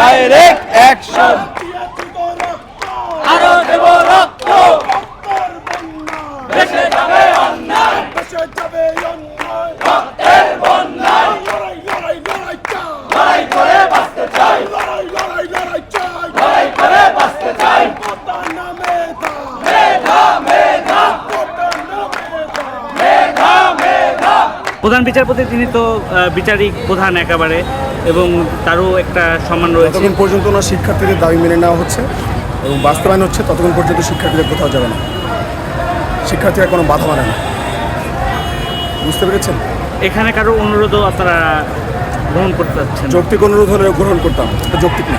Direct action আরও দেব রক্ত। দেশে যাবে অন্যায়। দেশে যাবে অন্যায়। রক্তের বন্যায়। লড়াই লড়াই লড়াই চাই। লড়াই করে বাঁচতে চাই। লড়াই লড়াই লড়াই চাই। লড়াই করে বাঁচতে চাই। কোটা না মেধা। মেধা মেধা। কোটা না মেধা। মেধা মেধা। প্রধান বিচারপতি তিনি তো বিচারিক প্রধান একেবারে। এবং তারও একটা সম্মান রয়েছে। ততক্ষণ পর্যন্ত ওনার শিক্ষার্থীদের দাবি মেনে নেওয়া হচ্ছে এবং বাস্তবায়ন হচ্ছে ততক্ষণ পর্যন্ত শিক্ষার্থীদের কোথাও যাবে না। শিক্ষার্থীরা কোনো বাধা মানে না। বুঝতে পেরেছেন? এখানে কারও অনুরোধও আপনারা গ্রহণ করতে চাচ্ছেন? যৌক্তিক অনুরোধ হলে গ্রহণ করতাম যৌক্তিক না।